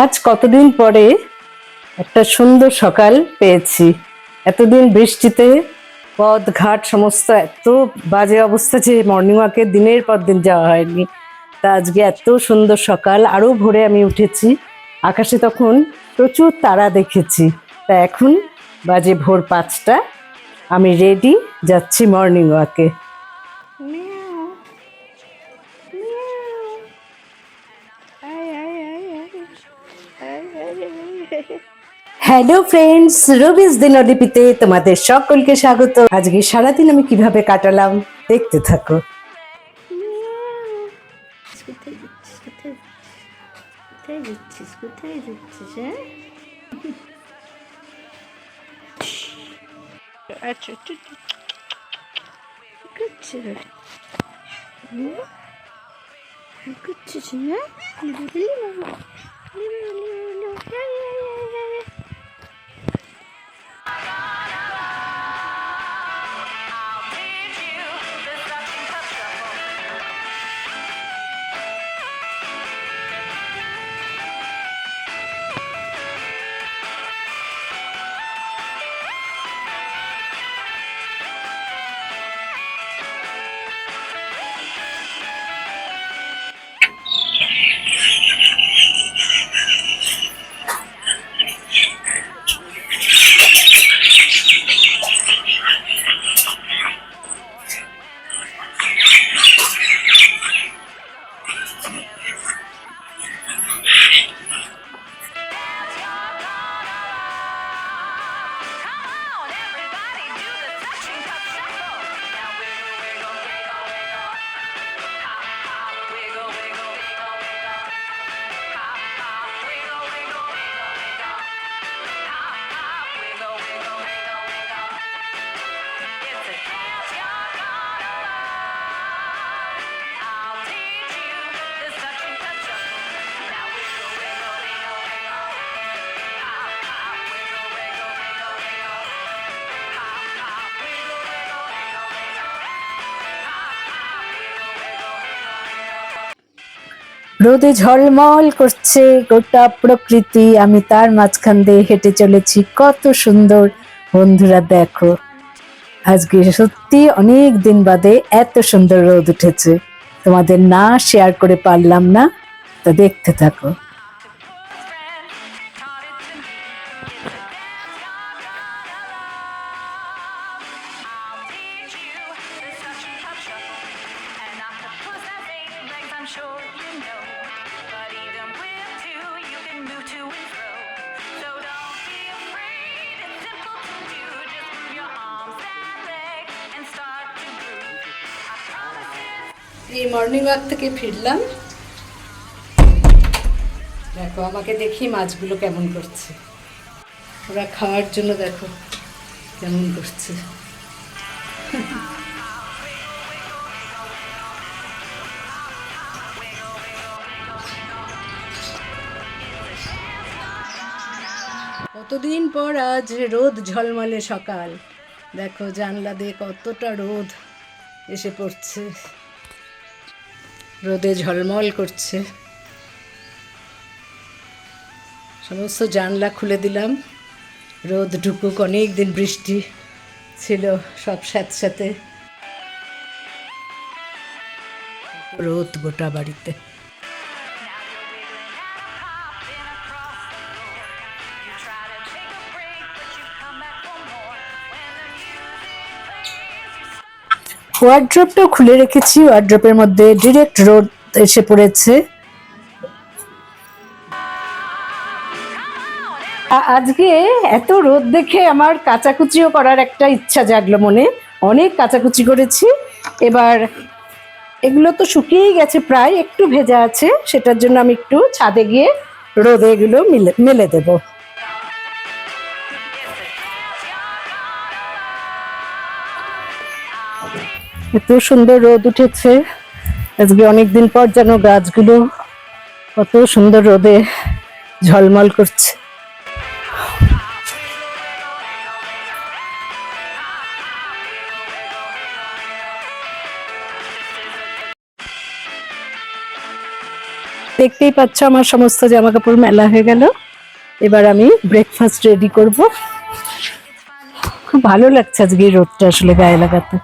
আজ কতদিন পরে একটা সুন্দর সকাল পেয়েছি। এতদিন বৃষ্টিতে পথ, ঘাট, সমস্ত এত বাজে অবস্থা যে মর্নিং ওয়াকে দিনের পর দিন যাওয়া হয়নি। তা আজকে এত সুন্দর সকাল আরও ভোরে আমি উঠেছি। আকাশে তখন প্রচুর তারা দেখেছি। তা এখন বাজে ভোর পাঁচটা। আমি রেডি যাচ্ছি মর্নিং ওয়াকে হ্যালো ফ্রেন্ডস রবিস দিনলিপিতে তোমাদের সকলকে স্বাগত। আজকে সারাদিন আমি কীভাবে কাটালাম, দেখতে থাকো। কোথায় রোদে ঝলমল করছে গোটা প্রকৃতি। আমি তার মাঝখান দিয়ে হেঁটে চলেছি। কত সুন্দর। বন্ধুরা, দেখো, আজকে সত্যি অনেক দিন বাদে এত সুন্দর রোদ উঠেছে। তোমাদের না শেয়ার করে পারলাম না, তো দেখতে থাকো। এই মর্নিং ওয়াক থেকে ফিরলাম। দেখো, আমাকে দেখি মাছগুলো কেমন করছে। ওরা খাওয়ার জন্য দেখো কেমন করছে। কতদিন পর আজ রোদ ঝলমলে সকাল। দেখো, জানলা দিয়ে কতটা রোদ এসে পড়ছে। রোদে ঝলমল করছে। সমস্ত জানলা খুলে দিলাম। রোদ ঢুকুক অনেক দিন বৃষ্টি ছিল সব সাথে রোদ গোটা বাড়িতে। ওয়ার্ড্রপটাও খুলে রেখেছি। ওয়ার্ড্রপের মধ্যে ডিরেক্ট রোদ এসে পড়েছে। আজকে এত রোদ দেখে আমার কাচাকুচিও করার একটা ইচ্ছা জাগলো মনে। অনেক কাচাকুচি করেছি। এবার এগুলো তো শুকিয়েই গেছে, প্রায় একটু ভেজা আছে। সেটার জন্য আমি একটু ছাদে গিয়ে রোদে এগুলো মেলে দেবো। এত সুন্দর রোদ উঠেছে। আজকে অনেকদিন পর যেন গাছগুলো কত সুন্দর রোদে ঝলমল করছে। দেখতেই পাচ্ছ আমার সমস্ত জামা কাপড় মেলা হয়ে গেল। এবার আমি ব্রেকফাস্ট রেডি করব। খুব ভালো লাগছে আজকে রোদটা আসলে গায়ে লাগাতে।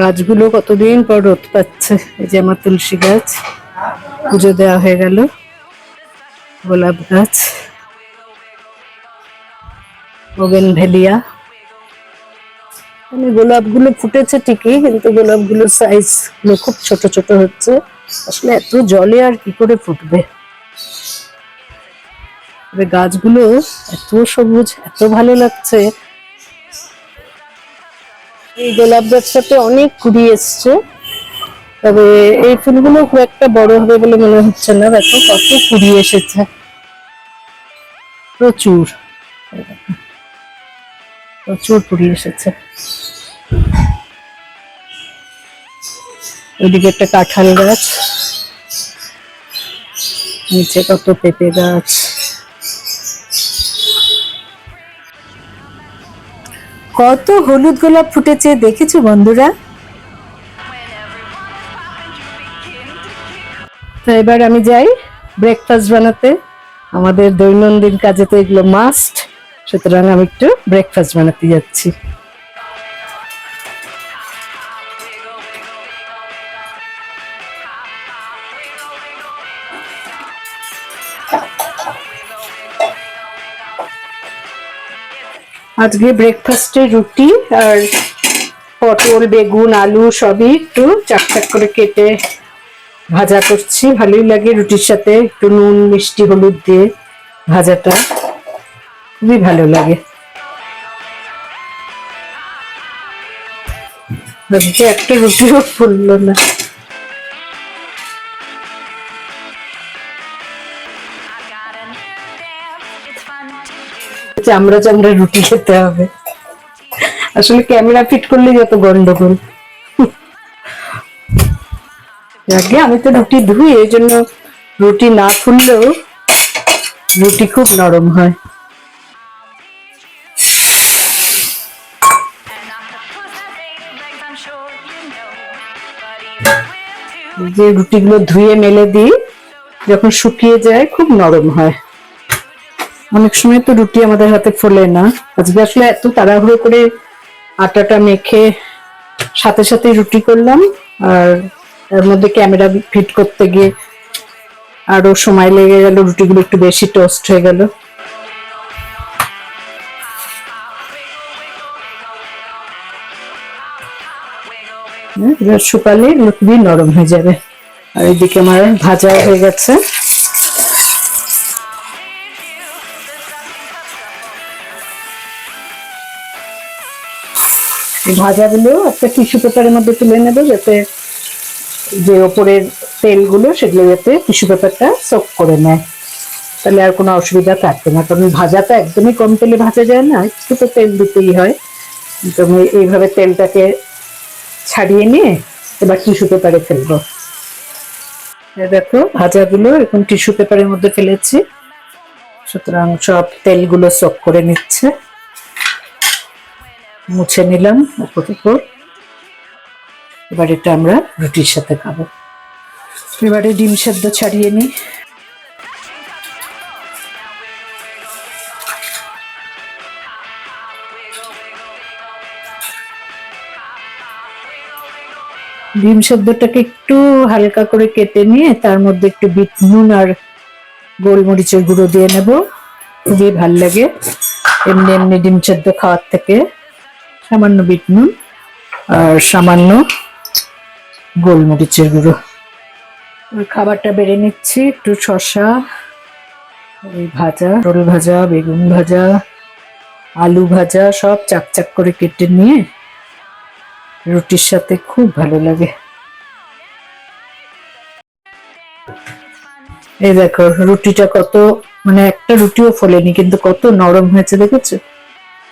গাছগুলো কতদিন পর রোদ পাচ্ছে? এই যে আমার তুলসী গাছ, পুজো দেওয়া হয়ে গেল। গোলাপ গাছ, ওগেন ভেলিয়া। মানে গোলাপগুলো ফুটেছে ঠিকই, কিন্তু গোলাপগুলোর সাইজ খুব ছোট ছোট হচ্ছে। আসলে এত জলে আর কি করে ফুটবে? তবে গাছগুলো এত সবুজ, এত ভালো লাগছে। এই গোলাপ গাছটাতে অনেক কুড়ি এসছে। তবে এই ফুলগুলো খুব একটা বড় হবে বলে মনে হচ্ছে না। দেখো কত কুড়ি এসেছে। প্রচুর। প্রচুর কুড়ি এসেছে। ওইদিকে একটা কাঁঠাল গাছ, নিচে কত পেঁপে গাছ। কত হলুদ গোলাপ ফুটেছে দেখেছ বন্ধুরা? তো এবার আমি যাই ব্রেকফাস্ট বানাতে। আমাদের দৈনন্দিন কাজে তো এগুলো মাস্ট সুতরাং আমি একটু ব্রেকফাস্ট বানাতে যাচ্ছি। আজকে ব্রেকফাস্টে রুটি আর পটল, বেগুন, আলু সবই একটু চাক চাক করে কেটে ভাজা করছি। ভালোই লাগে রুটির সাথে। একটু নুন, মিষ্টি, হলুদ দিয়ে ভাজাটা খুবই ভালো লাগে। আজকে একটা রুটিও ফুললো না। চামড়া চামড়া রুটি খেতে হবে। আসলে ক্যামেরা ফিট করলে যত গন্ডগোল। আগে আমি তো রুটি ধুই, এই জন্য রুটি না ফুললেও রুটি খুব নরম হয়। যে রুটিগুলো ধুয়ে মেলে দিই, যখন শুকিয়ে যায় খুব নরম হয়। অনেক সময় তো রুটি আমাদের হাতে ফোলে না। আজকে আসলে এত তাড়াহুড়ো করে আটাটা মেখে সাথে সাথে রুটি করলাম, আর এর মধ্যে ক্যামেরা ফিট করতে গিয়ে আরও সময় লেগে গেল, রুটিগুলো একটু বেশি টোস্ট হয়ে গেল। শুকালে এগুলো খুবই নরম হয়ে যাবে। আর এদিকে আমার ভাজা হয়ে গেছে। ভাজাগুলো একটা টিস্যু পেপারের মধ্যে তুলে নেবে যাতে যে ওপরের তেলগুলো সেগুলো যাতে টিস্যু পেপারটা সোক করে নেয়। তাহলে আর কোনো অসুবিধা থাকবে না, কারণ ভাজাটা একদমই কম তেলে ভাজা যায় না, একটু তো তেল দিতেই হয়। তো আমি এইভাবে তেলটাকে ছাড়িয়ে নিয়ে এবার টিস্যু পেপারে ফেলব। দেখো, ভাজাগুলো এখন টিস্যু পেপারের মধ্যে ফেলেছি। সুতরাং সব তেলগুলো সোক করে নিচ্ছে। মুছে নিলাম উপর উপর এবার এটা আমরা রুটির সাথে খাব। এবারে ডিম সেদ্ধ ছাড়িয়ে নিই। ডিম সেদ্ধটাকে একটু হালকা করে কেটে নিয়ে তার মধ্যে একটু বিট নুন আর গোলমরিচের গুঁড়ো দিয়ে নেব। খুবই ভালো লাগে। এমনি এমনি ডিম সেদ্ধ খাওয়ার থেকে। সামান্য বিট নুন আর সামান্য গোলমরিচের গুঁড়ো। ওই খাবারটা বেড়ে নিচ্ছি, একটু শসা, ওই ভাজা, রোল ভাজা, বেগুন ভাজা, আলু ভাজা, সব চাক চাক করে কেটে নিয়ে রুটির সাথে খুব ভালো লাগে। এই দেখো, রুটিটা কত মানে একটা রুটিও ফোলেনি, কিন্তু কত নরম হয়েছে, দেখেছ?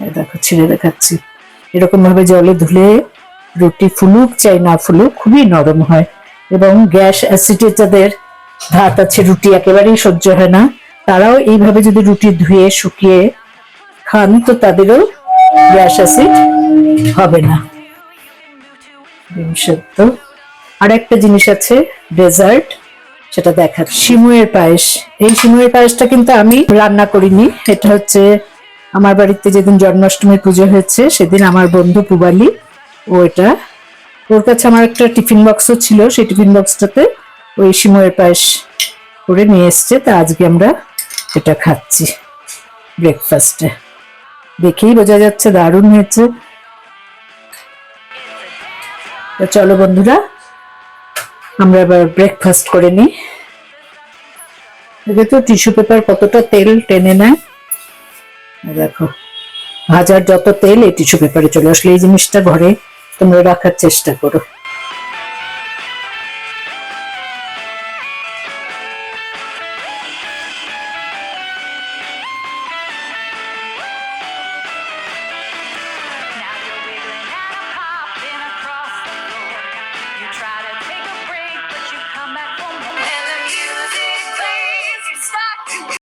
এই দেখো, ছিঁড়ে দেখাচ্ছি। এরকম ভাবে জলে ধুলে রুটি ফুলুক, চাই না ফুলুক, খুবই নরম হয়। এবং গ্যাস অ্যাসিডের যাদের ধাত আছে, রুটি একেবারেই সহ্য হয় না, তারাও এইভাবে যদি রুটি ধুয়ে, শুকিয়ে খান, তো তাদেরও গ্যাস, অ্যাসিড হবে না। আর একটা জিনিস আছে, ডেজার্ট, সেটা দেখা সিমুয়ের পায়েস। এই সিমুয়ের পায়েসটা কিন্তু আমি রান্না করিনি, এটা হচ্ছে আমার বাড়িতে যেদিন জন্মাষ্টমীর পুজো হয়েছে, সেদিন আমার বন্ধু পুবালি, ও এটা। ওর কাছে আমার একটা টিফিন বক্সও ছিল, সেই টিফিন বক্সটাতে ওই সিমুয়ের পায়েস করে নিয়ে এসছে। তা আজকে আমরা এটা খাচ্ছি ব্রেকফাস্টে দেখেই বোঝা যাচ্ছে দারুণ হয়েছে। চলো বন্ধুরা, আমরা এবার ব্রেকফাস্ট করে নিই। তো টিস্যু পেপার কতটা তেল টেনে নেয়। দেখো, ভাজার যত তেল এই টিস্যু পেপারে চলে আসলে এই জিনিসটা ঘরে তোমরা রাখার চেষ্টা করো।